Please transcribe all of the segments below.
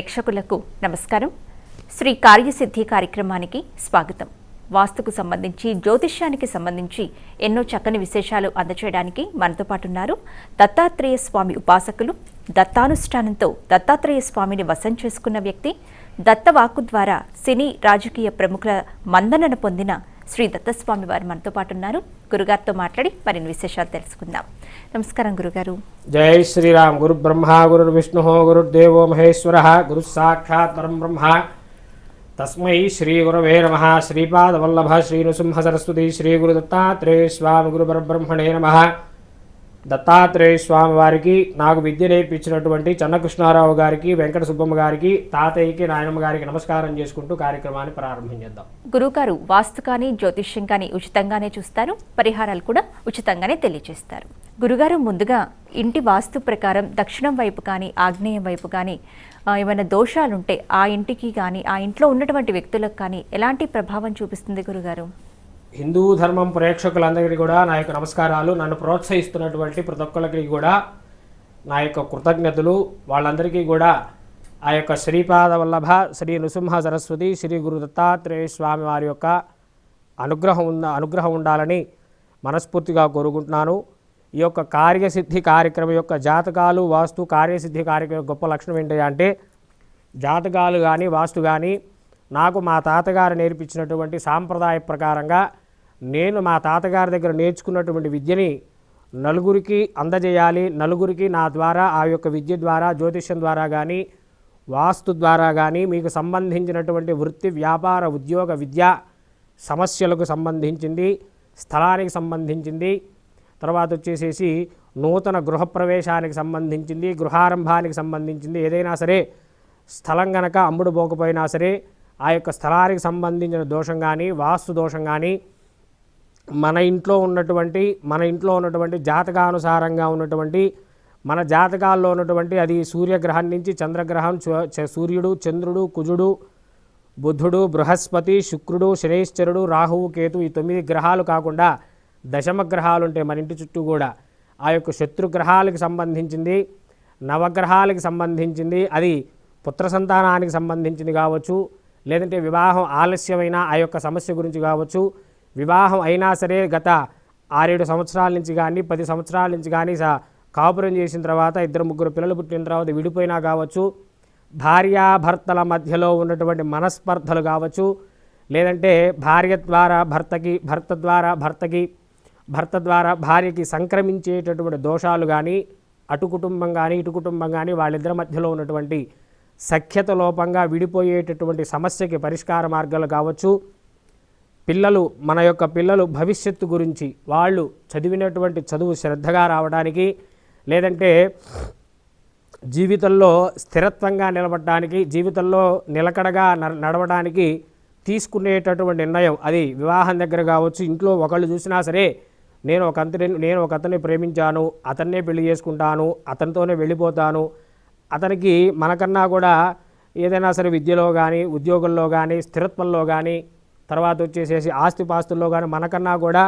ప్రేక్షకులకు నమస్కారం. శ్రీ కార్యసిద్ధి కార్యక్రమానికి స్వాగతం. వాస్తుకు సంబంధించి జ్యోతిష్యానికి సంబంధించి ఎన్నో చక్కని విశేషాలు అందచేయడానికి మనతో పాటు ఉన్నారు దత్తాత్రేయ స్వామి ఉపాసకులు దత్తానుష్ఠానంతో దత్తాత్రేయ స్వామిని వశం చేసుకున్న వ్యక్తి దత్తవాక్కు ద్వారా సినీ రాజకీయ ప్రముఖుల మందనను పొందిన శ్రీ దత్తస్వామి వారు మనతో పాటు ఉన్నారు గురుగారితో మాట్లాడి మరిన్ని విశేషాలు తెలుసుకుందాం. నమస్కారం గురుగారు. జై శ్రీరామ్. గురు బ్రహ్మ గురు విష్ణు గురుర్దేవో మహేశ్వర. గురు సాక్షాత్ పరం బ్రహ్మ. తస్మై శ్రీ గురవే నమ. శ్రీపాదవల్లభ శ్రీనుసింహ సరస్వతి శ్రీ గురు దత్తాత్రేయ స్వామి గురు పరబ్రహ్మణే నమ. దత్తాత్రేయ స్వామి వారికి నాకు విద్య నేర్పించినటువంటి చెన్నకృష్ణారావు గారికి వెంకట సుబ్బమ్మ గారికి తాతయ్యకి నాయనమ్మ గారికి నమస్కారం చేసుకుంటూ కార్యక్రమాన్ని ప్రారంభించేద్దాం గురుగారు వాస్తు కానీ జ్యోతిష్యం కానీ ఉచితంగానే చూస్తారు పరిహారాలు కూడా ఉచితంగానే తెలియజేస్తారు. గురుగారు ముందుగా ఇంటి వాస్తు ప్రకారం దక్షిణం వైపు కానీ ఆగ్నేయం వైపు కానీ ఏమైనా దోషాలుంటే ఆ ఇంటికి కానీ ఆ ఇంట్లో ఉన్నటువంటి వ్యక్తులకు కానీ ఎలాంటి ప్రభావం చూపిస్తుంది గురుగారు? హిందూ ధర్మం ప్రేక్షకులందరికీ కూడా నా యొక్క నమస్కారాలు. నన్ను ప్రోత్సహిస్తున్నటువంటి ప్రతి ఒక్కరికి కూడా నా యొక్క కృతజ్ఞతలు. వాళ్ళందరికీ కూడా ఆ యొక్క శ్రీపాద వల్లభ శ్రీ నృసింహ సరస్వతి శ్రీ గురు దత్తాత్రేయ స్వామి వారి యొక్క అనుగ్రహం ఉన్న అనుగ్రహం ఉండాలని మనస్ఫూర్తిగా కోరుకుంటున్నాను. ఈ యొక్క కార్యసిద్ధి కార్యక్రమం యొక్క జాతకాలు వాస్తు కార్యసిద్ధి కార్యక్రమం గొప్ప లక్షణం ఏంటి అంటే జాతకాలు కానీ వాస్తు కానీ నాకు మా తాతగారు నేర్పించినటువంటి సాంప్రదాయ ప్రకారంగా నేను మా తాతగారి దగ్గర నేర్చుకున్నటువంటి విద్యని నలుగురికి అందజేయాలి. నలుగురికి నా ద్వారా ఆ యొక్క విద్య ద్వారా జ్యోతిష్యం ద్వారా కానీ వాస్తు ద్వారా కానీ మీకు సంబంధించినటువంటి వృత్తి వ్యాపార ఉద్యోగ విద్య సమస్యలకు సంబంధించింది స్థలానికి సంబంధించింది. తర్వాత వచ్చేసేసి నూతన గృహప్రవేశానికి సంబంధించింది గృహారంభానికి సంబంధించింది. ఏదైనా సరే స్థలం గనక అమ్ముడు పోకపోయినా సరే ఆ యొక్క స్థలానికి సంబంధించిన దోషం కానీ వాస్తు దోషం కానీ మన ఇంట్లో ఉన్నటువంటి మన ఇంట్లో ఉన్నటువంటి జాతకానుసారంగా ఉన్నటువంటి మన జాతకాల్లో ఉన్నటువంటి అది సూర్యగ్రహం నుంచి చంద్రగ్రహం సూర్యుడు చంద్రుడు కుజుడు బుధుడు బృహస్పతి శుక్రుడు శనైశ్చరుడు రాహువు కేతు ఈ తొమ్మిది గ్రహాలు కాకుండా దశమ గ్రహాలు ఉంటాయి మన ఇంటి చుట్టూ కూడా ఆ యొక్క శత్రుగ్రహాలకు సంబంధించింది నవగ్రహాలకు సంబంధించింది అది పుత్ర సంతానానికి సంబంధించింది కావచ్చు లేదంటే వివాహం ఆలస్యమైన ఆ యొక్క సమస్య గురించి కావచ్చు వివాహం అయినా సరే గత ఆరేడు సంవత్సరాల నుంచి కానీ పది సంవత్సరాల నుంచి కానీ స- కాపురం చేసిన తర్వాత ఇద్దరు ముగ్గురు పిల్లలు పుట్టిన తర్వాత విడిపోయినా కావచ్చు. భార్యాభర్తల మధ్యలో ఉన్నటువంటి మనస్పర్ధలు కావచ్చు. లేదంటే భార్య ద్వారా భర్తకి భర్త ద్వారా భర్తకి భర్త ద్వారా భార్యకి సంక్రమించేటటువంటి దోషాలు కానీ అటు కుటుంబం కానీ ఇటు కుటుంబం కానీ వాళ్ళిద్దరి మధ్యలో ఉన్నటువంటి సఖ్యత లోపంగా విడిపోయేటటువంటి సమస్యకి పరిష్కార మార్గాలు కావచ్చు. పిల్లలు మన యొక్క పిల్లలు భవిష్యత్తు గురించి వాళ్ళు చదివినటువంటి చదువు శ్రద్ధగా రావడానికి లేదంటే జీవితంలో స్థిరత్వంగా నిలబడడానికి జీవితంలో నిలకడగా న- నడవడానికి తీసుకునేటటువంటి నిర్ణయం. అది వివాహం దగ్గర కావచ్చు ఇంట్లో ఒకళ్ళు చూసినా సరే నేను ఒక అతని నేను ఒక అతన్ని ప్రేమించాను అతన్నే పెళ్ళి చేసుకుంటాను అతనితోనే వెళ్ళిపోతాను. అతనికి మనకన్నా కూడా ఏదైనా సరే విద్యలో కానీ ఉద్యోగంలో కానీ స్థిరత్వంలో కానీ తర్వాత వచ్చేసేసి ఆస్తిపాస్తుల్లో కానీ మనకన్నా కూడా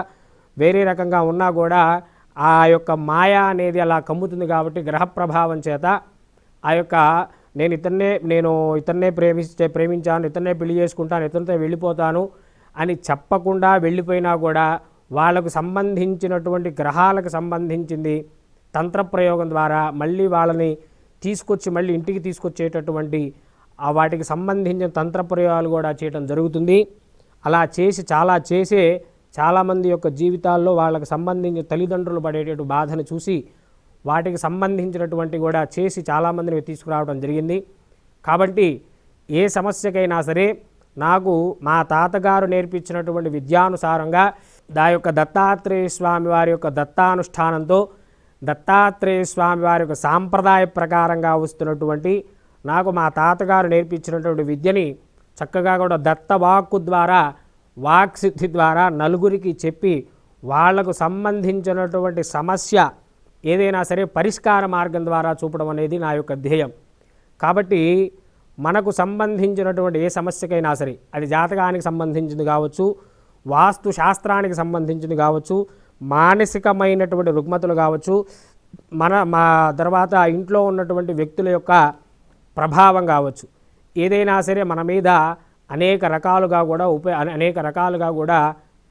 వేరే రకంగా ఉన్నా కూడా ఆ యొక్క మాయ అనేది అలా కమ్ముతుంది కాబట్టి గ్రహ ప్రభావం చేత ఆ యొక్క నేను ఇతన్నే నేను ఇతన్నే ప్రేమిస్తే ప్రేమించాను ఇతన్నే పెళ్ళి చేసుకుంటాను ఇతనితో వెళ్ళిపోతాను అని చెప్పకుండా వెళ్ళిపోయినా కూడా వాళ్ళకు సంబంధించినటువంటి గ్రహాలకు సంబంధించింది తంత్ర ప్రయోగం ద్వారా మళ్ళీ వాళ్ళని తీసుకొచ్చి మళ్ళీ ఇంటికి తీసుకొచ్చేటటువంటి ఆ వాటికి సంబంధించిన తంత్ర ప్రయోగాలు కూడా చేయడం జరుగుతుంది. అలా చేసి చాలా చేసే చాలామంది యొక్క జీవితాల్లో వాళ్ళకి సంబంధించిన తల్లిదండ్రులు పడేటటువంటి బాధను చూసి వాటికి సంబంధించినటువంటి కూడా చేసి చాలామందిని తీసుకురావడం జరిగింది. కాబట్టి ఏ సమస్యకైనా సరే నాకు మా తాతగారు నేర్పించినటువంటి విద్యానుసారంగా దా యొక్క దత్తాత్రేయ స్వామి వారి యొక్క దత్తానుష్ఠానంతో దత్తాత్రేయ స్వామి వారి యొక్క సాంప్రదాయ ప్రకారంగా వస్తున్నటువంటి నాకు మా తాతగారు నేర్పించినటువంటి విద్యని చక్కగా కూడా దత్తవాక్కు ద్వారా వాక్సిద్ధి ద్వారా నలుగురికి చెప్పి వాళ్ళకు సంబంధించినటువంటి సమస్య ఏదైనా సరే పరిష్కార మార్గం ద్వారా చూపడం అనేది నా యొక్క ధ్యేయం. కాబట్టి మనకు సంబంధించినటువంటి ఏ సమస్యకైనా సరే అది జాతకానికి సంబంధించింది కావచ్చు వాస్తు శాస్త్రానికి సంబంధించింది కావచ్చు మానసికమైనటువంటి రుగ్మతులు కావచ్చు మన మా తర్వాత ఇంట్లో ఉన్నటువంటి వ్యక్తుల యొక్క ప్రభావం కావచ్చు. ఏదైనా సరే మన మీద అనేక రకాలుగా కూడా ఉప అనేక రకాలుగా కూడా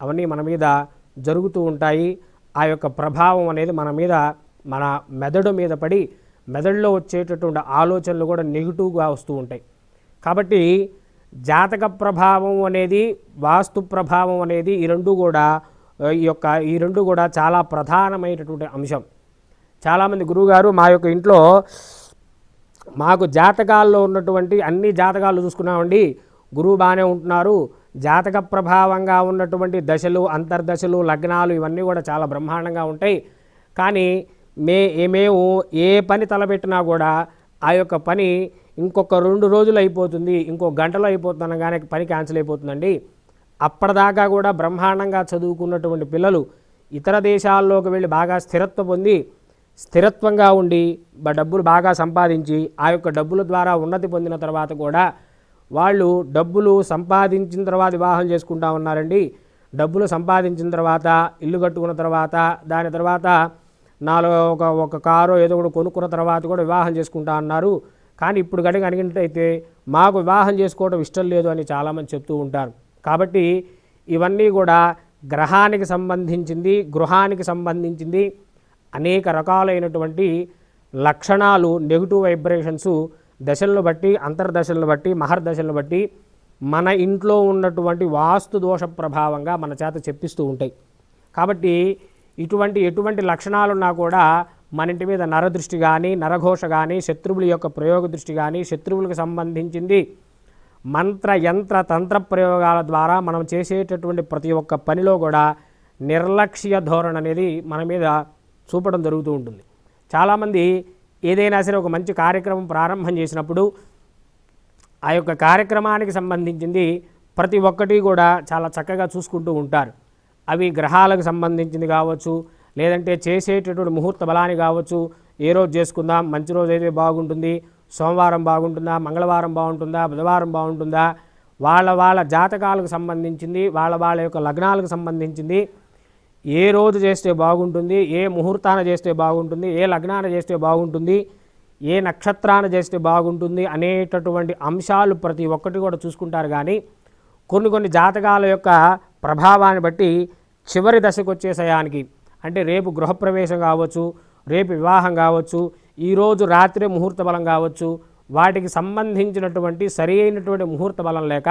అవన్నీ మన మీద జరుగుతూ ఉంటాయి. ఆ యొక్క ప్రభావం అనేది మన మీద మన మెదడు మీద పడి మెదడులో వచ్చేటటువంటి ఆలోచనలు కూడా నెగిటివ్గా వస్తూ ఉంటాయి. కాబట్టి జాతక ప్రభావం అనేది వాస్తు ప్రభావం అనేది ఈ రెండు కూడా ఈ యొక్క ఈ రెండు కూడా చాలా ప్రధానమైనటువంటి అంశం. చాలామంది గురువుగారు మా యొక్క ఇంట్లో మాకు జాతకాల్లో ఉన్నటువంటి అన్ని జాతకాలు చూసుకున్నామండి. గురువు బాగానే ఉంటున్నారు. జాతక ప్రభావంగా ఉన్నటువంటి దశలు అంతర్దశలు లగ్నాలు ఇవన్నీ కూడా చాలా బ్రహ్మాండంగా ఉంటాయి. కానీ మే ఏ- మేము ఏ పని తలపెట్టినా కూడా ఆ యొక్క పని ఇంకొక రెండు రోజులు అయిపోతుంది. ఇంకో గంటలో అయిపోతుందనగానే పని క్యాన్సిల్ అయిపోతుందండి. అప్పటిదాకా కూడా బ్రహ్మాండంగా చదువుకున్నటువంటి పిల్లలు ఇతర దేశాల్లోకి వెళ్ళి బాగా స్థిరత్వం పొంది స్థిరత్వంగా ఉండి డబ్బులు బాగా సంపాదించి ఆ యొక్క డబ్బుల ద్వారా ఉన్నతి పొందిన తర్వాత కూడా వాళ్ళు డబ్బులు సంపాదించిన తర్వాత వివాహం చేసుకుంటా ఉన్నారండి. డబ్బులు సంపాదించిన తర్వాత ఇల్లు కట్టుకున్న తర్వాత దాని తర్వాత నాలుగు ఒక ఒక కారు ఏదో ఒకటి కొనుక్కున్న తర్వాత కూడా వివాహం చేసుకుంటా అన్నారు. కానీ ఇప్పుడు కనుక అడిగినట్టయితే మాకు వివాహం చేసుకోవడం ఇష్టం లేదు అని చాలామంది చెప్తూ ఉంటారు. కాబట్టి ఇవన్నీ కూడా గ్రహానికి సంబంధించింది గృహానికి సంబంధించింది అనేక రకాలైనటువంటి లక్షణాలు నెగిటివ్ వైబ్రేషన్స్ దశలను బట్టి అంతర్దశలను బట్టి మహర్దశలను బట్టి మన ఇంట్లో ఉన్నటువంటి వాస్తు దోష ప్రభావంగా మన చేత చెప్పిస్తూ ఉంటాయి. కాబట్టి ఇటువంటి ఎటువంటి లక్షణాలున్నా కూడా మన ఇంటి మీద నరదృష్టి కానీ నరఘోష కానీ శత్రువుల యొక్క ప్రయోగ దృష్టి కానీ శత్రువులకు సంబంధించింది మంత్ర యంత్ర తంత్ర ప్రయోగాల ద్వారా మనం చేసేటటువంటి ప్రతి ఒక్క పనిలో కూడా నిర్లక్ష్య ధోరణి అనేది మన మీద చూపడం జరుగుతూ ఉంటుంది. చాలామంది ఏదైనా సరే ఒక మంచి కార్యక్రమం ప్రారంభం చేసినప్పుడు ఆ యొక్క కార్యక్రమానికి సంబంధించింది ప్రతి ఒక్కటి కూడా చాలా చక్కగా చూసుకుంటూ ఉంటారు. అవి గ్రహాలకు సంబంధించింది కావచ్చు లేదంటే చేసేటటువంటి ముహూర్త బలాన్ని కావచ్చు ఏ రోజు చేసుకుందాం మంచి రోజు అయితే బాగుంటుంది సోమవారం బాగుంటుందా మంగళవారం బాగుంటుందా బుధవారం బాగుంటుందా వాళ్ళ వాళ్ళ జాతకాలకు సంబంధించింది వాళ్ళ వాళ్ళ యొక్క లగ్నాలకు సంబంధించింది ఏ రోజు చేస్తే బాగుంటుంది ఏ ముహూర్తాన చేస్తే బాగుంటుంది ఏ లగ్నాన చేస్తే బాగుంటుంది ఏ నక్షత్రాన చేస్తే బాగుంటుంది అనేటటువంటి అంశాలు ప్రతి ఒక్కటి కూడా చూసుకుంటారు. కానీ కొన్ని కొన్ని జాతకాల యొక్క ప్రభావాన్ని బట్టి చివరి దశకు వచ్చేసయానికి అంటే రేపు గృహప్రవేశం కావచ్చు రేపు వివాహం కావచ్చు ఈరోజు రాత్రి ముహూర్త బలం కావచ్చు వాటికి సంబంధించినటువంటి సరి అయినటువంటి ముహూర్త బలం లేక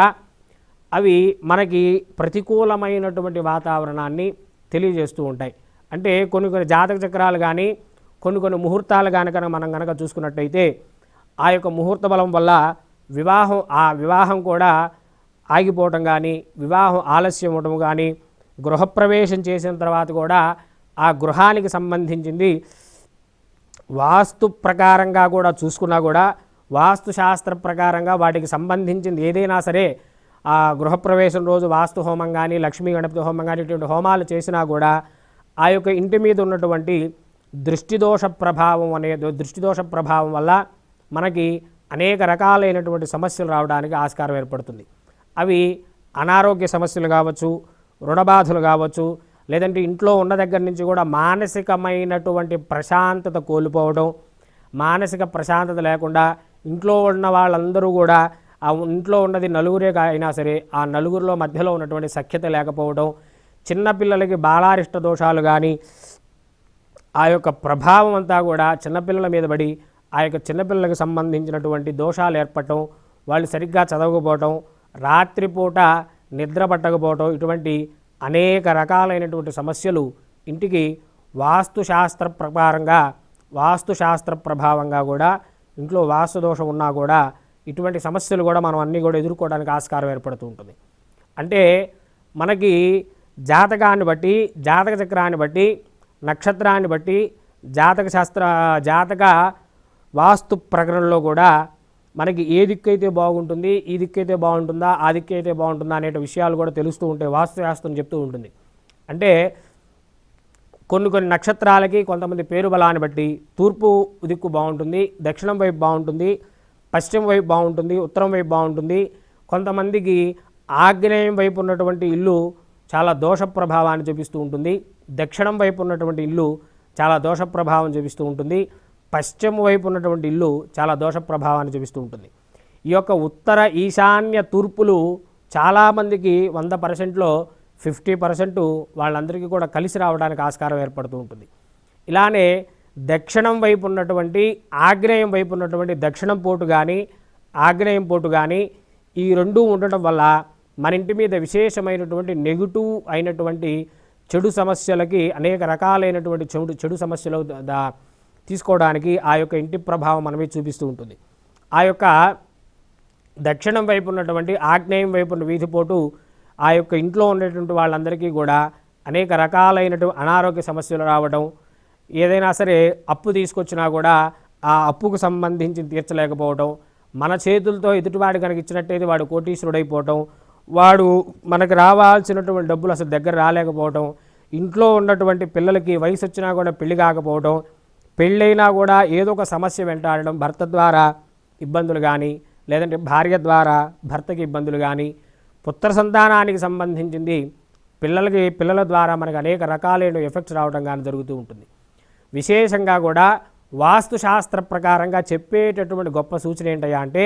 అవి మనకి ప్రతికూలమైనటువంటి వాతావరణాన్ని తెలియజేస్తూ ఉంటాయి. అంటే కొన్ని కొన్ని జాతక చక్రాలు కానీ కొన్ని కొన్ని ముహూర్తాలు కానీ కనుక మనం కనుక చూసుకున్నట్టయితే ఆ యొక్క ముహూర్త బలం వల్ల వివాహం ఆ వివాహం కూడా ఆగిపోవటం కానీ వివాహం ఆలస్యం అవ్వటం కానీ గృహప్రవేశం చేసిన తర్వాత కూడా ఆ గృహానికి సంబంధించింది వాస్తు ప్రకారంగా కూడా చూసుకున్నా కూడా వాస్తు శాస్త్ర ప్రకారంగా వాటికి సంబంధించింది ఏదైనా సరే ఆ గృహప్రవేశం రోజు వాస్తు హోమం కానీ లక్ష్మీ గణపతి హోమం కానీ ఇటువంటి హోమాలు చేసినా కూడా ఆ యొక్క ఇంటి మీద ఉన్నటువంటి దృష్టిదోష ప్రభావం అనే దృష్టిదోష ప్రభావం వల్ల మనకి అనేక రకాలైనటువంటి సమస్యలు రావడానికి ఆస్కారం ఏర్పడుతుంది. అవి అనారోగ్య సమస్యలు కావచ్చు రుణబాధలు కావచ్చు లేదంటే ఇంట్లో ఉన్న దగ్గర నుంచి కూడా మానసికమైనటువంటి ప్రశాంతత కోల్పోవడం మానసిక ప్రశాంతత లేకుండా ఇంట్లో ఉన్న వాళ్ళందరూ కూడా ఆ ఇంట్లో ఉన్నది నలుగురే అయినా సరే ఆ నలుగురిలో మధ్యలో ఉన్నటువంటి సఖ్యత లేకపోవడం చిన్నపిల్లలకి బాలారిష్ట దోషాలు కానీ ఆ యొక్క ప్రభావం అంతా కూడా చిన్నపిల్లల మీద పడి ఆ యొక్క చిన్నపిల్లలకు సంబంధించినటువంటి దోషాలు ఏర్పడటం వాళ్ళు సరిగ్గా చదవకపోవటం రాత్రిపూట నిద్ర పట్టకపోవటం ఇటువంటి అనేక రకాలైనటువంటి సమస్యలు ఇంటికి వాస్తుశాస్త్ర ప్రకారంగా వాస్తుశాస్త్ర ప్రభావంగా కూడా ఇంట్లో వాస్తు దోషం ఉన్నా కూడా ఇటువంటి సమస్యలు కూడా మనం అన్నీ కూడా ఎదుర్కోవడానికి ఆస్కారం ఏర్పడుతూ ఉంటుంది. అంటే మనకి జాతకాన్ని బట్టి జాతక చక్రాన్ని బట్టి నక్షత్రాన్ని బట్టి జాతక శాస్త్ర జాతక వాస్తు ప్రకరణలో కూడా మనకి ఏ దిక్కైతే బాగుంటుంది ఈ దిక్కైతే బాగుంటుందా ఆ దిక్కైతే బాగుంటుందా అనే విషయాలు కూడా తెలుస్తూ ఉంటాయి వాస్తుశాస్త్రం చెప్తూ ఉంటుంది. అంటే కొన్ని కొన్ని నక్షత్రాలకి కొంతమంది పేరు బలాన్ని బట్టి తూర్పు దిక్కు బాగుంటుంది దక్షిణం వైపు బాగుంటుంది పశ్చిమ వైపు బాగుంటుంది ఉత్తరం వైపు బాగుంటుంది. కొంతమందికి ఆగ్నేయం వైపు ఉన్నటువంటి ఇల్లు చాలా దోష ప్రభావాన్ని చూపిస్తూ ఉంటుంది. దక్షిణం వైపు ఉన్నటువంటి ఇల్లు చాలా దోష ప్రభావం చూపిస్తూ ఉంటుంది. పశ్చిమ వైపు ఉన్నటువంటి ఇల్లు చాలా దోష ప్రభావాన్ని చూపిస్తూ ఉంటుంది. ఈ యొక్క ఉత్తర ఈశాన్య తూర్పులు చాలామందికి వంద పర్సెంట్లో ఫిఫ్టీ పర్సెంట్ వాళ్ళందరికీ కూడా కలిసి రావడానికి ఆస్కారం ఏర్పడుతూ ఉంటుంది. ఇలానే దక్షిణం వైపు ఉన్నటువంటి ఆగ్నేయం వైపు ఉన్నటువంటి దక్షిణం పోటు కానీ ఆగ్నేయం పోటు కానీ ఈ రెండూ ఉండటం వల్ల మన ఇంటి మీద విశేషమైనటువంటి నెగిటివ్ అయినటువంటి చెడు సమస్యలకి అనేక రకాలైనటువంటి చెడు చెడు సమస్యలు తీసుకోవడానికి ఆ యొక్క ఇంటి ప్రభావం మనమే చూపిస్తూ ఉంటుంది. ఆ యొక్క దక్షిణం వైపు ఉన్నటువంటి ఆగ్నేయం వైపు ఉన్న వీధిపోటు ఆ యొక్క ఇంట్లో ఉండేటువంటి వాళ్ళందరికీ కూడా అనేక రకాలైనటువంటి అనారోగ్య సమస్యలు రావడం ఏదైనా సరే అప్పు తీసుకొచ్చినా కూడా ఆ అప్పుకు సంబంధించి తీర్చలేకపోవటం మన చేతులతో ఎదుటివాడు కనుక ఇచ్చినట్టయితే వాడు కోటీశ్వరుడైపోవటం వాడు మనకు రావాల్సినటువంటి డబ్బులు అసలు దగ్గర రాలేకపోవటం ఇంట్లో ఉన్నటువంటి పిల్లలకి వయసు వచ్చినా కూడా పెళ్ళి కాకపోవటం పెళ్ళైనా కూడా ఏదో ఒక సమస్య వెంటాడడం భర్త ద్వారా ఇబ్బందులు కానీ లేదంటే భార్య ద్వారా భర్తకి ఇబ్బందులు కానీ పుత్ర సంతానానికి సంబంధించింది పిల్లలకి పిల్లల ద్వారా మనకు అనేక రకాలైన ఎఫెక్ట్స్ రావడం కానీ జరుగుతూ ఉంటుంది. విశేషంగా కూడా వాస్తుశాస్త్ర ప్రకారంగా చెప్పేటటువంటి గొప్ప సూచన ఏంటయ్యా అంటే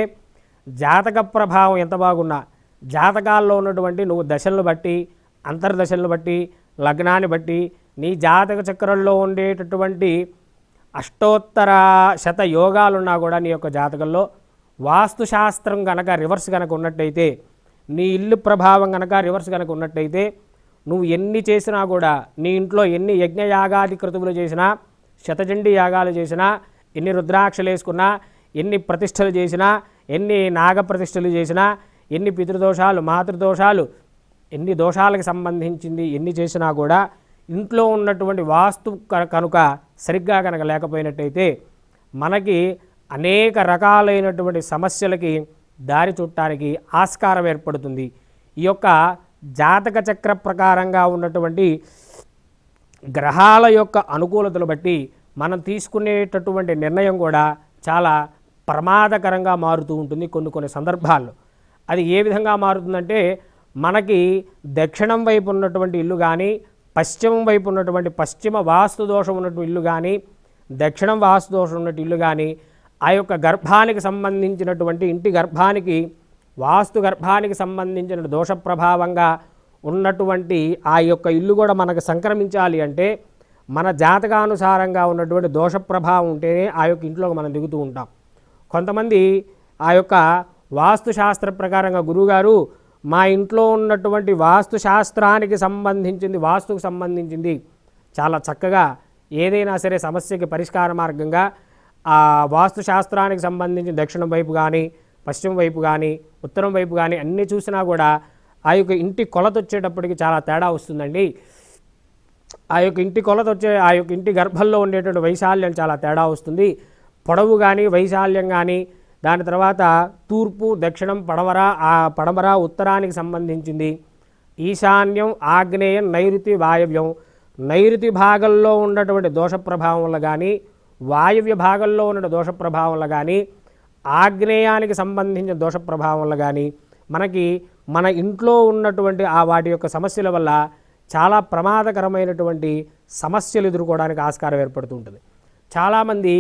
జాతక ప్రభావం ఎంత బాగున్నా జాతకాల్లో ఉన్నటువంటి నువ్వు దశలను బట్టి అంతర్దశలను బట్టి లగ్నాన్ని బట్టి నీ జాతక చక్రంలో ఉండేటటువంటి అష్టోత్తర శత యోగాలున్నా కూడా నీ యొక్క జాతకంలో వాస్తుశాస్త్రం కనుక రివర్స్ కనుక ఉన్నట్టయితే నీ ఇల్లు ప్రభావం కనుక రివర్స్ కనుక ఉన్నట్టయితే నువ్వు ఎన్ని చేసినా కూడా నీ ఇంట్లో ఎన్ని యజ్ఞయాగాది కృతువులు చేసినా శతచండి యాగాలు చేసినా ఎన్ని రుద్రాక్షలు వేసుకున్నా ఎన్ని ప్రతిష్టలు చేసినా ఎన్ని నాగప్రతిష్టలు చేసినా ఎన్ని పితృదోషాలు మాతృదోషాలు ఎన్ని దోషాలకు సంబంధించింది ఎన్ని చేసినా కూడా ఇంట్లో ఉన్నటువంటి వాస్తు కనుక సరిగ్గా కనుక లేకపోయినట్టయితే మనకి అనేక రకాలైనటువంటి సమస్యలకి దారి చుట్టానికి ఆస్కారం ఏర్పడుతుంది. ఈ యొక్క జాతక చక్ర ప్రకారంగా ఉన్నటువంటి గ్రహాల యొక్క అనుకూలతలు బట్టి మనం తీసుకునేటటువంటి నిర్ణయం కూడా చాలా ప్రమాదకరంగా మారుతూ ఉంటుంది కొన్ని కొన్ని సందర్భాల్లో. అది ఏ విధంగా మారుతుందంటే మనకి దక్షిణం వైపు ఉన్నటువంటి ఇల్లు కానీ పశ్చిమం వైపు ఉన్నటువంటి పశ్చిమ వాస్తు దోషం ఉన్నటువంటి ఇల్లు కానీ దక్షిణం వాస్తు దోషం ఉన్నట్టు ఇల్లు కానీ ఆ యొక్క గర్భానికి సంబంధించినటువంటి ఇంటి గర్భానికి వాస్తు గర్భానికి సంబంధించిన దోష ప్రభావంగా ఉన్నటువంటి ఆ యొక్క ఇల్లు కూడా మనకు సంక్రమించాలి అంటే మన జాతకానుసారంగా ఉన్నటువంటి దోష ప్రభావం ఉంటేనే ఆ యొక్క ఇంట్లోకి మనం దిగుతూ ఉంటాం. కొంతమంది ఆ యొక్క వాస్తుశాస్త్ర ప్రకారంగా గురువుగారు మా ఇంట్లో ఉన్నటువంటి వాస్తుశాస్త్రానికి సంబంధించింది వాస్తుకు సంబంధించింది చాలా చక్కగా ఏదైనా సరే సమస్యకి పరిష్కార మార్గంగా ఆ వాస్తుశాస్త్రానికి సంబంధించి దక్షిణం వైపు కానీ పశ్చిమ వైపు కానీ ఉత్తరం వైపు కానీ అన్నీ చూసినా కూడా ఆ యొక్క ఇంటి కొలత వచ్చేటప్పటికి చాలా తేడా వస్తుందండి. ఆ యొక్క ఇంటి కొలత వచ్చే ఆ యొక్క ఇంటి గర్భంలో ఉండేటువంటి వైశాల్యం చాలా తేడా వస్తుంది. పొడవు కానీ వైశాల్యం కానీ దాని తర్వాత తూర్పు దక్షిణం పడవర ఆ పడమర ఉత్తరానికి సంబంధించింది. ఈశాన్యం ఆగ్నేయం నైరుతి వాయవ్యం. నైరుతి భాగంలో ఉన్నటువంటి దోష ప్రభావం వల్ల కానీ వాయవ్య భాగంలో ఉన్న దోష ప్రభావం వల్ల కానీ ఆగ్నేయానికి సంబంధించిన దోష ప్రభావం వల్ల కానీ మనకి మన ఇంట్లో ఉన్నటువంటి ఆ వాటి యొక్క సమస్యల వల్ల చాలా ప్రమాదకరమైనటువంటి సమస్యలు ఎదుర్కోవడానికి ఆస్కారం ఏర్పడుతూ ఉంటుంది. చాలామంది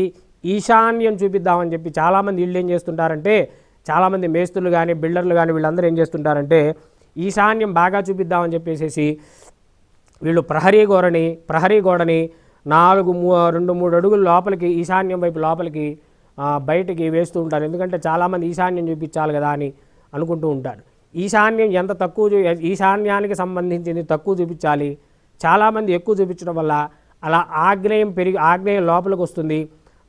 ఈశాన్యం చూపిద్దామని చెప్పి చాలామంది వీళ్ళు ఏం చేస్తుంటారంటే చాలామంది మేస్తులు కానీ బిల్డర్లు కానీ వీళ్ళందరూ ఏం చేస్తుంటారంటే ఈశాన్యం బాగా చూపిద్దామని చెప్పేసేసి వీళ్ళు ప్రహరీ గోడని ప్రహరీ గోడని నాలుగు మూ రెండు మూడు అడుగుల లోపలికి ఈశాన్యం వైపు లోపలికి బయటికి వేస్తూ ఉంటారు. ఎందుకంటే చాలామంది ఈశాన్యం చూపించాలి కదా అని అనుకుంటూ ఉంటారు ఈశాన్యం ఎంత తక్కువ చూ ఈశాన్యానికి సంబంధించింది తక్కువ చూపించాలి. చాలామంది ఎక్కువ చూపించడం వల్ల అలా ఆగ్నేయం పెరిగి ఆగ్నేయం లోపలికి వస్తుంది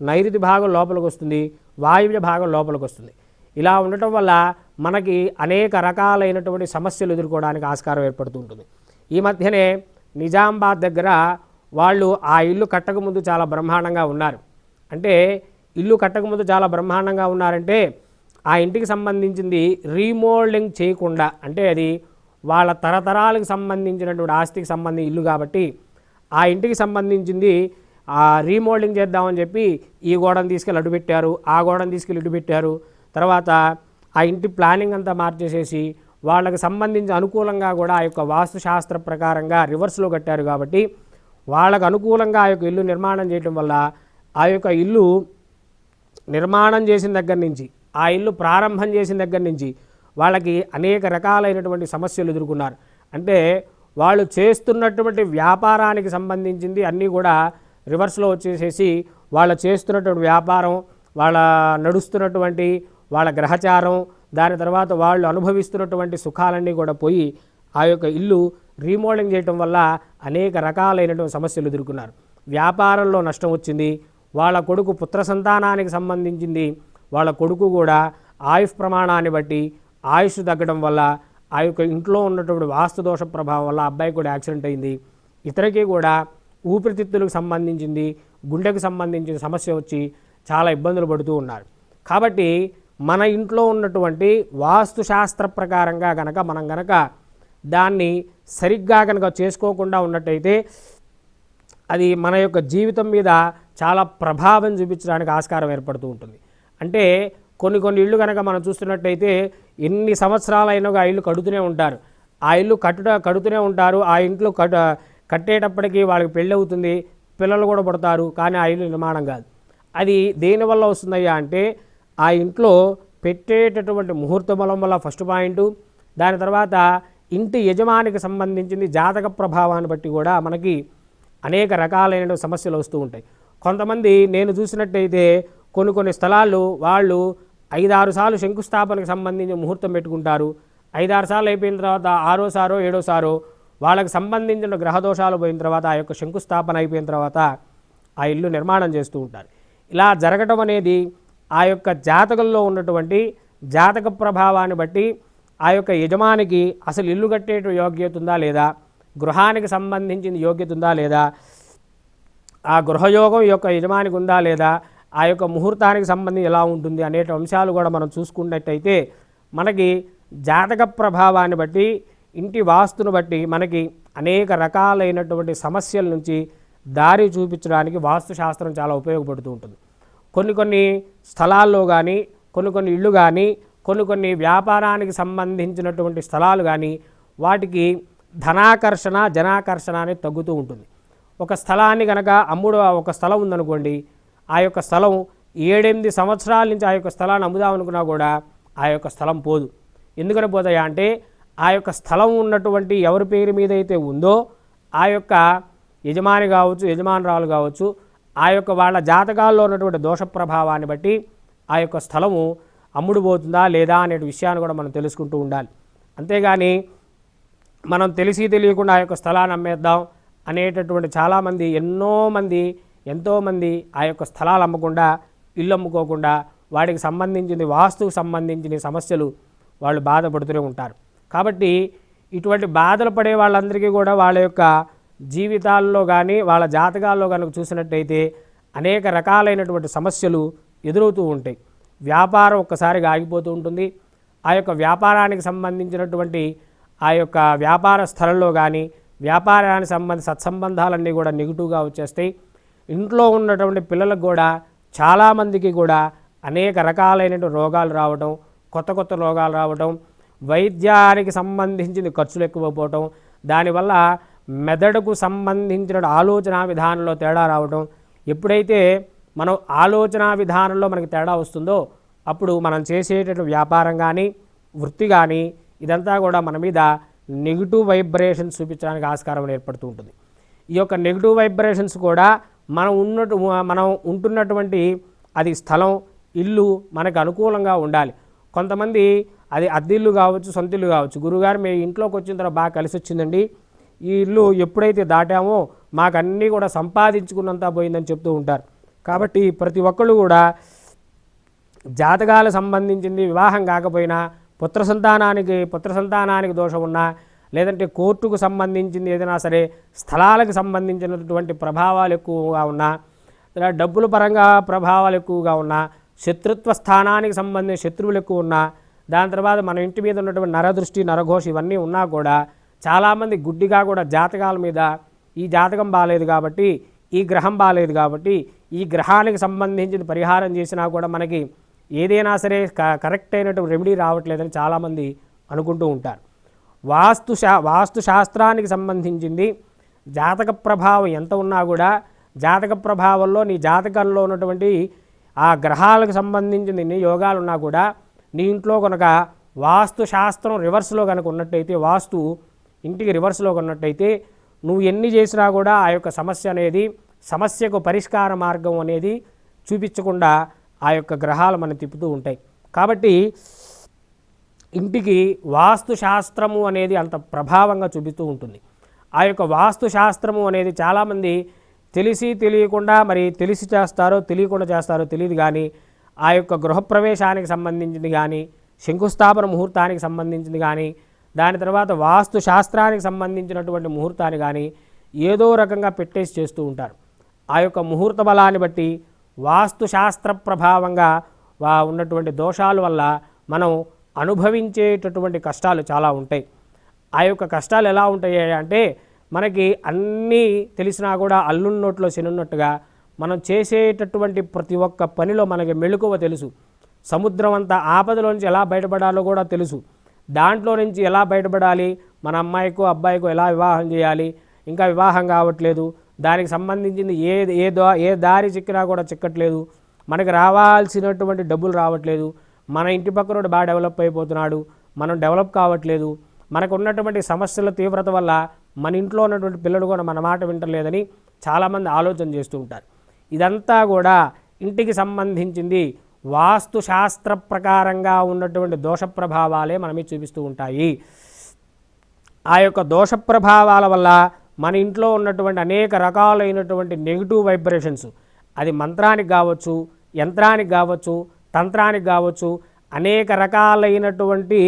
నైరుతి భాగం లోపలికి వస్తుంది వాయువ్య భాగం లోపలికి వస్తుంది. ఇలా ఉండటం వల్ల మనకి అనేక రకాలైనటువంటి సమస్యలు ఎదుర్కోవడానికి ఆస్కారం ఏర్పడుతూ ఉంటుంది. ఈ మధ్యనే నిజామాబాద్ దగ్గర వాళ్ళు ఆ ఇల్లు కట్టకముందు చాలా బ్రహ్మాండంగా ఉన్నారు. అంటే ఇల్లు కట్టకముందు చాలా బ్రహ్మాండంగా ఉన్నారంటే ఆ ఇంటికి సంబంధించింది రీమోల్డింగ్ చేయకుండా అంటే అది వాళ్ళ తరతరాలకు సంబంధించినటువంటి ఆస్తికి సంబంధించి ఇల్లు కాబట్టి ఆ ఇంటికి సంబంధించింది ఆ రీమోల్డింగ్ చేద్దామని చెప్పి ఈ గోడను తీసుకెళ్ళి అడ్డు పెట్టారు ఆ గోడను తీసుకెళ్ళి ఇటు పెట్టారు. తర్వాత ఆ ఇంటి ప్లానింగ్ అంతా మార్చేసేసి వాళ్ళకి సంబంధించి అనుకూలంగా కూడా ఆ యొక్క వాస్తుశాస్త్ర ప్రకారంగా రివర్స్లో కట్టారు కాబట్టి వాళ్ళకు అనుకూలంగా ఆ యొక్క ఇల్లు నిర్మాణం చేయడం వల్ల ఆ యొక్క ఇల్లు నిర్మాణం చేసిన దగ్గర నుంచి ఆ ఇల్లు ప్రారంభం చేసిన దగ్గర నుంచి వాళ్ళకి అనేక రకాలైనటువంటి సమస్యలు ఎదుర్కొన్నారు. అంటే వాళ్ళు చేస్తున్నటువంటి వ్యాపారానికి సంబంధించింది అన్నీ కూడా రివర్స్లో వచ్చేసేసి వాళ్ళ చేస్తున్నటువంటి వ్యాపారం వాళ్ళ నడుస్తున్నటువంటి వాళ్ళ గ్రహచారం దాని తర్వాత వాళ్ళు అనుభవిస్తున్నటువంటి సుఖాలన్నీ కూడా పోయి ఆ యొక్క ఇల్లు రీమోడలింగ్ చేయటం వల్ల అనేక రకాలైనటువంటి సమస్యలు ఎదుర్కొన్నారు. వ్యాపారంలో నష్టం వచ్చింది వాళ్ళ కొడుకు పుత్ర సంతానానికి సంబంధించింది వాళ్ళ కొడుకు కూడా ఆయుష్ ప్రమాణాన్ని బట్టి ఆయుష్ తగ్గడం వల్ల ఆ యొక్క ఇంట్లో ఉన్నటువంటి వాస్తు దోష ప్రభావం వల్ల అబ్బాయి కూడా యాక్సిడెంట్ అయింది. ఇతరికి కూడా ఊపిరితిత్తులకు సంబంధించింది గుండెకు సంబంధించిన సమస్య వచ్చి చాలా ఇబ్బందులు పడుతూ ఉన్నారు. కాబట్టి మన ఇంట్లో ఉన్నటువంటి వాస్తు శాస్త్ర ప్రకారంగా గనక మనం గనక దాన్ని సరిగ్గా కనుక చేసుకోకుండా ఉన్నట్టయితే అది మన యొక్క జీవితం మీద చాలా ప్రభావం చూపించడానికి ఆస్కారం ఏర్పడుతూ ఉంటుంది. అంటే కొన్ని కొన్ని ఇళ్ళు కనుక మనం చూస్తున్నట్టయితే ఎన్ని సంవత్సరాలైనా ఆ ఇల్లు కడుతూనే ఉంటారు. ఆ ఇల్లు కట్టుట కడుతూనే ఉంటారు. ఆ ఇంట్లో కట్ కట్టేటప్పటికి వాళ్ళకి పెళ్ళి అవుతుంది. పిల్లలు కూడా పుడతారు. కానీ ఆ ఇల్లు నిర్మాణం కాదు. అది దేనివల్ల వస్తుందయ్యా అంటే ఆ ఇంట్లో పెట్టేటటువంటి ముహూర్త బలం వల్ల ఫస్ట్ పాయింట్. దాని తర్వాత ఇంటి యజమానికి సంబంధించింది జాతక ప్రభావాన్ని బట్టి కూడా మనకి అనేక రకాలైన సమస్యలు వస్తూ ఉంటాయి. కొంతమంది నేను చూసినట్టయితే కొన్ని కొన్ని స్థలాల్లో వాళ్ళు ఐదారు సార్లు శంకుస్థాపనకు సంబంధించి ముహూర్తం పెట్టుకుంటారు. ఐదారు సార్లు అయిపోయిన తర్వాత ఆరోసారో ఏడోసారో వాళ్ళకు సంబంధించిన గ్రహదోషాలు పోయిన తర్వాత ఆ యొక్క శంకుస్థాపన అయిపోయిన తర్వాత ఆ ఇల్లు నిర్మాణం చేస్తూ ఉంటారు. ఇలా జరగటం అనేది ఆ యొక్క జాతకంలో ఉన్నటువంటి జాతక ప్రభావాన్ని బట్టి ఆ యొక్క యజమానికి అసలు ఇల్లు కట్టే యోగ్యత ఉందా లేదా? గృహానికి సంబంధించిన యోగ్యత ఉందా లేదా? ఆ గృహయోగం యొక్క యజమానికి ఉందా లేదా? ఆ యొక్క ముహూర్తానికి సంబంధించి ఎలా ఉంటుంది అనే అంశాలు కూడా మనం చూసుకున్నట్టయితే మనకి జాతక ప్రభావాన్ని బట్టి ఇంటి వాస్తును బట్టి మనకి అనేక రకాలైనటువంటి సమస్యల నుంచి దారి చూపించడానికి వాస్తుశాస్త్రం చాలా ఉపయోగపడుతూ ఉంటుంది. కొన్ని కొన్ని స్థలాల్లో కానీ కొన్ని కొన్ని ఇళ్ళు కానీ కొన్ని కొన్ని వ్యాపారానికి సంబంధించినటువంటి స్థలాలు కానీ వాటికి ధనాకర్షణ జనాకర్షణ అనేది తగ్గుతూ ఉంటుంది. ఒక స్థలాన్ని కనుక అమ్ముడు ఒక స్థలం ఉందనుకోండి ఆ యొక్క స్థలం ఏడెనిమిది సంవత్సరాల నుంచి ఆ యొక్క స్థలాన్ని అమ్ముదామనుకున్నా కూడా ఆ యొక్క స్థలం పోదు. ఎందుకని పోతాయా అంటే ఆ యొక్క స్థలం ఉన్నటువంటి ఎవరి పేరు మీద అయితే ఉందో ఆ యొక్క యజమాని కావచ్చు యజమానురాలు కావచ్చు ఆ యొక్క వాళ్ళ జాతకాల్లో ఉన్నటువంటి దోష ప్రభావాన్ని బట్టి ఆ యొక్క స్థలము అమ్ముడుపోతుందా లేదా అనే విషయాన్ని కూడా మనం తెలుసుకుంటూ ఉండాలి. అంతేగాని మనం తెలిసి తెలియకుండా ఆ యొక్క స్థలాన్ని అమ్మేద్దాం అనేటటువంటి చాలామంది ఎన్నో మంది ఎంతోమంది ఆ యొక్క స్థలాలు అమ్మకుండా ఇల్లు అమ్ముకోకుండా వాటికి సంబంధించింది వాస్తుకు సంబంధించిన సమస్యలు వాళ్ళు బాధపడుతూనే ఉంటారు. కాబట్టి ఇటువంటి బాధలు పడే వాళ్ళందరికీ కూడా వాళ్ళ యొక్క జీవితాల్లో కానీ వాళ్ళ జాతకాల్లో కనుక చూసినట్టయితే అనేక రకాలైనటువంటి సమస్యలు ఎదురవుతూ ఉంటాయి. వ్యాపారం ఒక్కసారిగా ఆగిపోతూ ఉంటుంది. ఆ యొక్క వ్యాపారానికి సంబంధించినటువంటి ఆ యొక్క వ్యాపార స్థలంలో కానీ వ్యాపారానికి సంబంధ సత్సంబంధాలన్నీ కూడా నెగిటివ్గా వచ్చేస్తాయి. ఇంట్లో ఉన్నటువంటి పిల్లలకు కూడా చాలామందికి కూడా అనేక రకాలైనటువంటి రోగాలు రావడం కొత్త కొత్త రోగాలు రావడం వైద్యానికి సంబంధించిన ఖర్చులు ఎక్కువపోవటం దానివల్ల మెదడుకు సంబంధించిన ఆలోచన విధానంలో తేడా రావడం ఎప్పుడైతే మనం ఆలోచన విధానంలో మనకి తేడా వస్తుందో అప్పుడు మనం చేసేటటువంటి వ్యాపారం కానీ వృత్తి కానీ ఇదంతా కూడా మన మీద నెగిటివ్ వైబ్రేషన్స్ చూపించడానికి ఆస్కారం ఏర్పడుతూ ఉంటుంది. ఈ యొక్క నెగిటివ్ వైబ్రేషన్స్ కూడా మనం ఉన్నట్టు మనం ఉంటున్నటువంటి అది స్థలం ఇల్లు మనకు అనుకూలంగా ఉండాలి. కొంతమంది అది అద్దిల్లు కావచ్చు సొంత ఇల్లు కావచ్చు. గురుగారు మీ ఇంట్లోకి వచ్చిన తర్వాత బాగా కలిసి వచ్చిందండి. ఈ ఇల్లు ఎప్పుడైతే దాటామో మాకు అన్నీ కూడా సంపాదించుకున్నంత పోయిందని చెప్తూ ఉంటారు. కాబట్టి ప్రతి ఒక్కళ్ళు కూడా జాతకాలకు సంబంధించింది వివాహం కాకపోయినా పుత్ర సంతానానికి పుత్ర సంతానానికి దోషం ఉన్నా లేదంటే కోర్టుకు సంబంధించింది ఏదైనా సరే స్థలాలకు సంబంధించినటువంటి ప్రభావాలు ఎక్కువగా ఉన్నా లేదా డబ్బుల పరంగా ప్రభావాలు ఎక్కువగా ఉన్నా శత్రుత్వ స్థానానికి సంబంధించిన శత్రువులు ఎక్కువ ఉన్నా దాని తర్వాత మన ఇంటి మీద ఉన్నటువంటి నరదృష్టి నరఘోష ఇవన్నీ ఉన్నా కూడా చాలామంది గుడ్డిగా కూడా జాతకాల మీద ఈ జాతకం బాగాలేదు కాబట్టి ఈ గ్రహం బాగాలేదు కాబట్టి ఈ గ్రహానికి సంబంధించిన పరిహారం చేసినా కూడా మనకి ఏదైనా సరే క- కరెక్ట్ అయినటువంటి రెమెడీ రావట్లేదని చాలామంది అనుకుంటూ ఉంటారు. వాస్తు శా వాస్తు శాస్త్రానికి సంబంధించింది. జాతక ప్రభావం ఎంత ఉన్నా కూడా జాతక ప్రభావంలో నీ జాతకంలో ఉన్నటువంటి ఆ గ్రహాలకు సంబంధించిన ఎన్ని యోగాలు ఉన్నా కూడా నీ ఇంట్లో కనుక వాస్తు శాస్త్రం రివర్స్లో కనుక ఉన్నట్టయితే వాస్తు ఇంటికి రివర్స్లో ఉన్నట్టయితే నువ్వు ఎన్ని చేసినా కూడా ఆ యొక్క సమస్య అనేది సమస్యకు పరిష్కార మార్గం అనేది చూపించకుండా ఆ యొక్క గ్రహాలు మనం తిప్పుతూ ఉంటాయి. కాబట్టి ఇంటికి వాస్తు శాస్త్రము అనేది అంత ప్రభావంగా చూపిస్తూ ఉంటుంది. ఆ యొక్క వాస్తు శాస్త్రము అనేది చాలామంది తెలిసి తెలియకుండా మరి తెలిసి చేస్తారో తెలియకుండా చేస్తారో తెలియదు కానీ ఆ యొక్క గృహప్రవేశానికి సంబంధించింది కానీ శంకుస్థాపన ముహూర్తానికి సంబంధించింది కానీ దాని తర్వాత వాస్తు శాస్త్రానికి సంబంధించినటువంటి ముహూర్తాన్ని కానీ ఏదో రకంగా పెట్టేసి చేస్తూ ఉంటారు. ఆ యొక్క ముహూర్త బలాన్ని బట్టి వాస్తు శాస్త్ర ప్రభావంగా వా ఉన్నటువంటి దోషాల వల్ల మనం అనుభవించేటటువంటి కష్టాలు చాలా ఉంటాయి. ఆ యొక్క కష్టాలు ఎలా ఉంటాయి అంటే మనకి అన్నీ తెలిసినా కూడా అల్లున్నోట్లో శనున్నట్టుగా మనం చేసేటటువంటి ప్రతి ఒక్క పనిలో మనకి మెళుకువ తెలుసు. సముద్రం అంత ఆపదలోంచి ఎలా బయటపడాలో కూడా తెలుసు. దాంట్లో నుంచి ఎలా బయటపడాలి? మన అమ్మాయికు అబ్బాయికు ఎలా వివాహం చేయాలి? ఇంకా వివాహం కావట్లేదు. దానికి సంబంధించింది ఏ ఏ దా ఏ దారి చిక్కినా కూడా చిక్కట్లేదు. మనకి రావాల్సినటువంటి డబ్బులు రావట్లేదు. మన ఇంటి పక్కనోడు బాగా డెవలప్ అయిపోతున్నాడు మనం డెవలప్ కావట్లేదు మనకు ఉన్నటువంటి సమస్యల తీవ్రత వల్ల మన ఇంట్లో ఉన్నటువంటి పిల్లలు కూడా మన మాట వింటలేదని చాలామంది ఆలోచన చేస్తూ ఉంటారు. ఇదంతా కూడా ఇంటికి సంబంధించింది వాస్తు శాస్త్ర ప్రకారంగా ఉన్నటువంటి దోష ప్రభావాలే మనమే చూపిస్తూ ఉంటాయి. ఆ యొక్క దోష ప్రభావాల వల్ల మన ఇంట్లో ఉన్నటువంటి అనేక రకాలైనటువంటి నెగిటివ్ వైబ్రేషన్స్ అది మంత్రానికి కావచ్చు యంత్రానికి కావచ్చు తంత్రానికి కావచ్చు అనేక రకాలైనటువంటి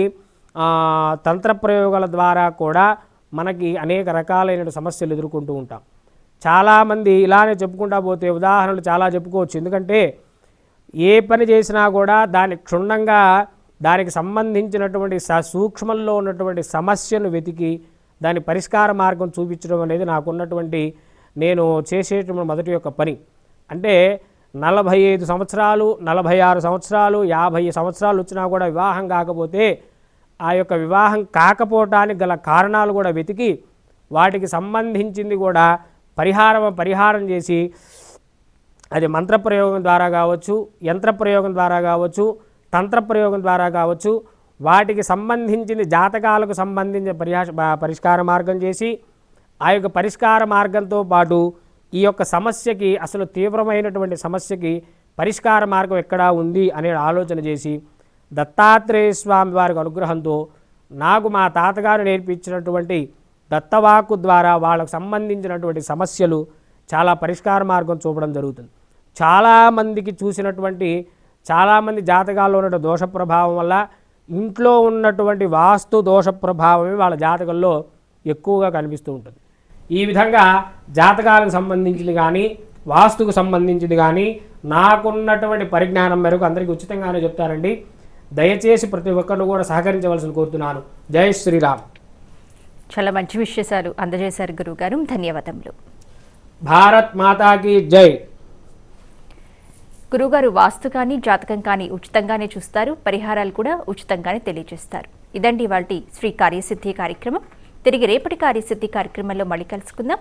తంత్ర ప్రయోగాల ద్వారా కూడా మనకి అనేక రకాలైన సమస్యలు ఎదుర్కొంటూ ఉంటాం. చాలామంది ఇలానే చెప్పుకుంటా పోతే ఉదాహరణలు చాలా చెప్పుకోవచ్చు. ఎందుకంటే ఏ పని చేసినా కూడా దాని క్షుణ్ణంగా దానికి సంబంధించినటువంటి స సూక్ష్మంలో ఉన్నటువంటి సమస్యను వెతికి దాని పరిష్కార మార్గం చూపించడం అనేది నాకున్నటువంటి నేను చేసేటువంటి మొదటి యొక్క పని. అంటే నలభై ఐదు సంవత్సరాలు నలభై ఆరు సంవత్సరాలు యాభై సంవత్సరాలు వచ్చినా కూడా వివాహం కాకపోతే ఆ యొక్క వివాహం కాకపోవటానికి గల కారణాలు కూడా వెతికి వాటికి సంబంధించింది కూడా పరిహారం పరిహారం చేసి అది మంత్రప్రయోగం ద్వారా కావచ్చు యంత్రప్రయోగం ద్వారా కావచ్చు తంత్రప్రయోగం ద్వారా కావచ్చు వాటికి సంబంధించిన జాతకాలకు సంబంధించిన పరిహార పరిష్కార మార్గం చేసి ఆ యొక్క పరిష్కార మార్గంతో పాటు ఈ యొక్క సమస్యకి అసలు తీవ్రమైనటువంటి సమస్యకి పరిష్కార మార్గం ఎక్కడా ఉంది అనే ఆలోచన చేసి దత్తాత్రేయ స్వామి వారి అనుగ్రహంతో నాకు మా తాతగారు నేర్పించినటువంటి దత్తవాకు ద్వారా వాళ్ళకు సంబంధించినటువంటి సమస్యలు చాలా పరిష్కార మార్గం చూపడం జరుగుతుంది. చాలామందికి చూసినటువంటి చాలామంది జాతకాల్లో ఉన్న దోష ప్రభావం వల్ల ఇంట్లో ఉన్నటువంటి వాస్తు దోష ప్రభావమే వాళ్ళ జాతకంలో ఎక్కువగా కనిపిస్తూ ఉంటుంది. ఈ విధంగా జాతకాలకు సంబంధించింది కానీ వాస్తుకు సంబంధించింది కానీ నాకున్నటువంటి పరిజ్ఞానం మేరకు అందరికీ ఉచితంగానే చెప్తారండి దయచేసి ప్రతి ఒక్కరు కూడా సహకరించవలసిన కోరుతున్నాను. జై శ్రీరామ్. చాలా మంచి విశేషాలు అందజేశారు గురువుగారు. ధన్యవాదములు. భారత్ మాతాకి జై. గురువుగారు వాస్తు కానీ జాతకం కానీ ఉచితంగానే చూస్తారు పరిహారాలు కూడా ఉచితంగానే తెలియజేస్తారు. ఇదండి వాటి శ్రీ కార్యసిద్ధి కార్యక్రమం. తిరిగి రేపటి కార్యసిద్ధి కార్యక్రమంలో మళ్ళీ కలుసుకుందాం.